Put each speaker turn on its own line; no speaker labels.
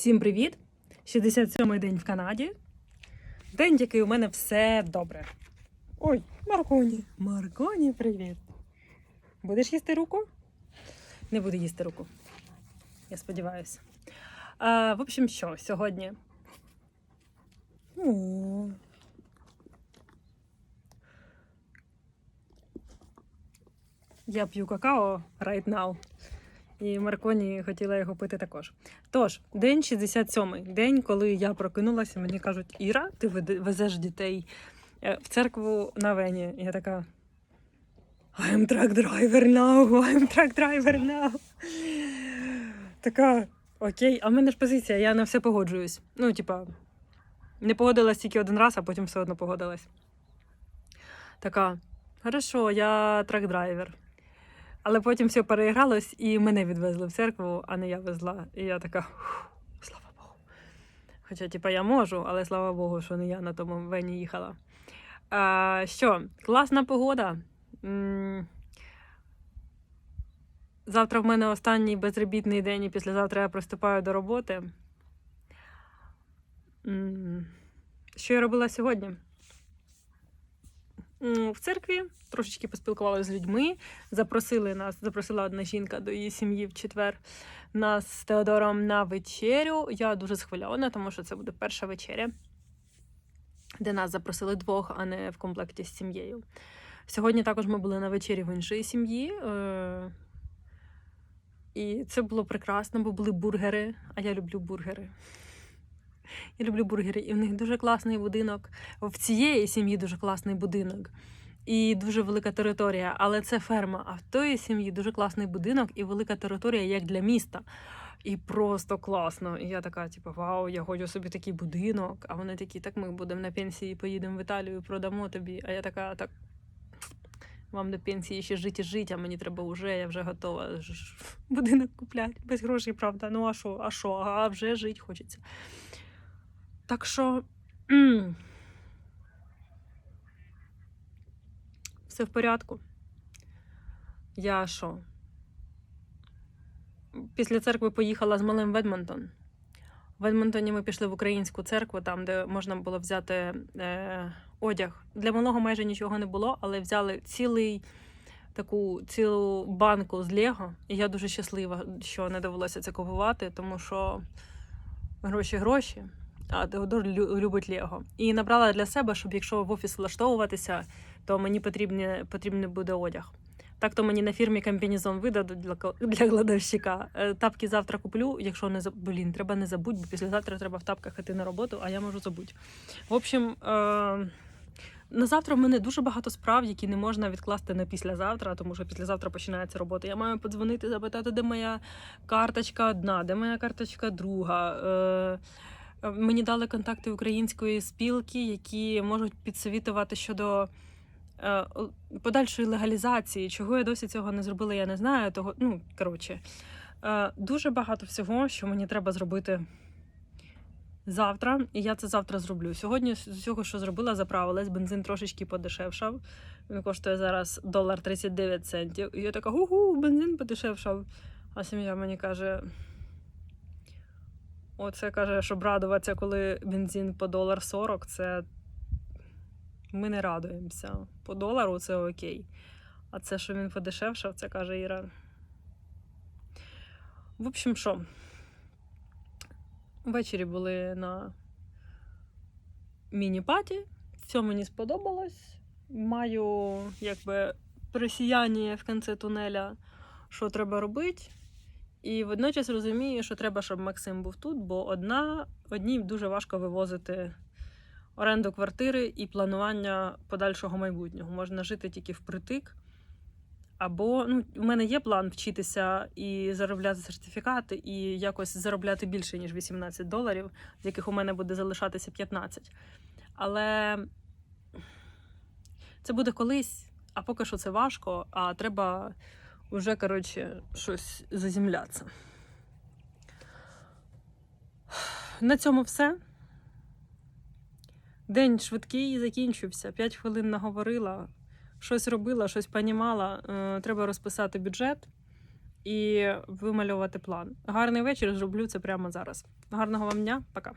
Всім привіт! 67-й день в Канаді. День, який у мене все добре. Ой, Марконі. Марконі, привіт. Будеш їсти руку? Не буду їсти руку. Я сподіваюся. А, в общем, що сьогодні? О. Я п'ю какао right now. І Марконі хотіла його пити також. Тож, день 67-й, день, коли я прокинулася, мені кажуть, Іра, ти везеш дітей е, в церкву на Вені. Я така. I'm truck driver now, I'm truck driver now. Така, окей, а в мене ж позиція, я на все погоджуюсь. Ну, типа, не погодилась тільки один раз, а потім все одно погодилась. Така, хорошо, я трак-драйвер. Але потім все переігралось і мене відвезли в церкву, а не я везла. І я така, слава Богу. Хоча, типа, я можу, але слава Богу, що не я на тому вені їхала. А, що, класна погода. Завтра в мене останній безробітний день, і післязавтра я приступаю до роботи. Що я робила сьогодні? В церкві трошечки поспілкувалися з людьми. Запросили нас, запросила одна жінка до її сім'ї в четвер нас з Теодором на вечерю. Я дуже схвильована, тому що це буде перша вечеря, де нас запросили двох, а не в комплекті з сім'єю. Сьогодні також ми були на вечері в іншої сім'ї. е, І це було прекрасно, бо були бургери, а я люблю бургери. Я люблю бургери, і в них дуже класний будинок. В цієї сім'ї дуже класний будинок і дуже велика територія, але це ферма. А в тої сім'ї дуже класний будинок і велика територія, як для міста. І просто класно. І я така, типу, вау, я хочу собі такий будинок. А вони такі, так ми будемо на пенсії, поїдемо в Італію, продамо тобі. А я така, так. Вам до пенсії ще жити жити, а мені треба вже, я вже готова будинок купляти. Без грошей, правда. Ну а що, а що? А вже жити хочеться. Так що. Все в порядку. Я що? Після церкви поїхала з малим в Едмонтон. В Едмонтоні ми пішли в українську церкву, там, де можна було взяти е, одяг. Для малого майже нічого не було, але взяли цілий таку цілу банку з Лего. І я дуже щаслива, що не довелося це купувати, тому що гроші гроші, а Теодор лю- любить Лего. І набрала для себе, щоб якщо в офіс влаштовуватися, то мені потрібне, потрібний буде одяг. Так то мені на фірмі комбінезон видадуть для, для кладовщика. Е, Тапки завтра куплю, якщо не. Блін, треба не забудь, бо післязавтра треба в тапках іти на роботу, а я можу забути. В общем, е... на завтра в мене дуже багато справ, які не можна відкласти на післязавтра, тому що післязавтра починається робота. Я маю подзвонити, запитати, де моя карточка одна, де моя карточка друга. Е... Мені дали контакти української спілки, які можуть підсовітувати щодо е, подальшої легалізації. Чого я досі цього не зробила, я не знаю. Того, ну, коротше, е, дуже багато всього, що мені треба зробити завтра, і я це завтра зроблю. Сьогодні з усього, що зробила, заправилась, бензин трошечки подешевшав. Він коштує зараз долар 39 центів. І я така, гу-гу, бензин подешевшав. А сім'я мені каже. Оце каже, щоб радуватися, коли бензин по долар 40, це ми не радуємося. По долару це окей. А це, що він подешевшав, це каже Іра. В общем, що? Ввечері були на міні-паті. Все мені сподобалось. Маю якби просіяння в кінці тунеля, що треба робити. І водночас розумію, що треба, щоб Максим був тут, бо одна, одній дуже важко вивозити оренду квартири і планування подальшого майбутнього. Можна жити тільки впритик. Або ну, у мене є план вчитися і заробляти сертифікати, і якось заробляти більше, ніж 18 доларів, з яких у мене буде залишатися 15. Але це буде колись, а поки що це важко, а треба вже, коротше, щось заземлятися. На цьому все. День швидкий закінчився. 5 хвилин наговорила, щось робила, щось понімала. Е, Треба розписати бюджет. і вималювати план. Гарний вечір, зроблю це прямо зараз. Гарного вам дня, пока.